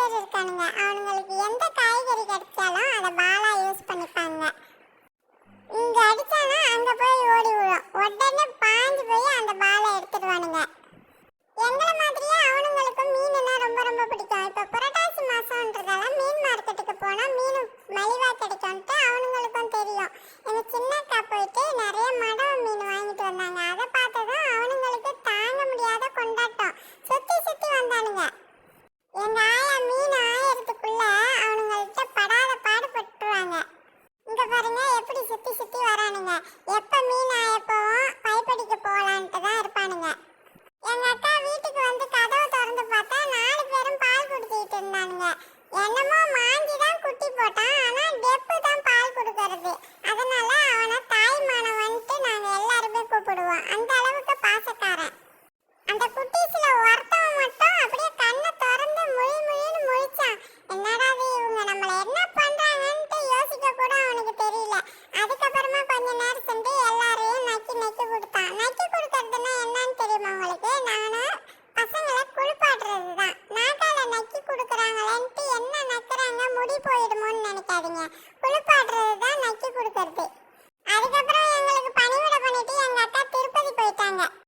பேர் இருக்கானுங்க அவனுங்களுக்கு எங்க ஆயா மீன் ஆயறதுக்குள்ள அவனுங்கள்ட்ட படாத பாடுபட்டுருவாங்க இங்க பாருங்க எப்படி சுத்தி சுத்தி வரானுங்க. எப்ப மீன் ஆயப்போவும் பைப்படிக்க போகலான்ட்டு தான் இருப்பானுங்க. எங்க அக்கா வீட்டுக்கு வந்து கதவை திறந்து பார்த்தா நாலு பேரும் பால் குடிச்சிட்டு இருந்தானுங்க. என்னமோ மாஞ்சி தான் குட்டி போட்டான் ஆனா டெப்பு தான் பால் கொடுக்கறது. அதனால அவனை தாய்மானவன்ட்டு நாங்க எல்லாருமே கூப்பிடுவோம். அந்த அளவுக்கு பாசக்காரன். போயிடுமோன்னு நினைக்காதீங்க. குளிப்பாட்டுறது தான் நக்கி கொடுக்கும்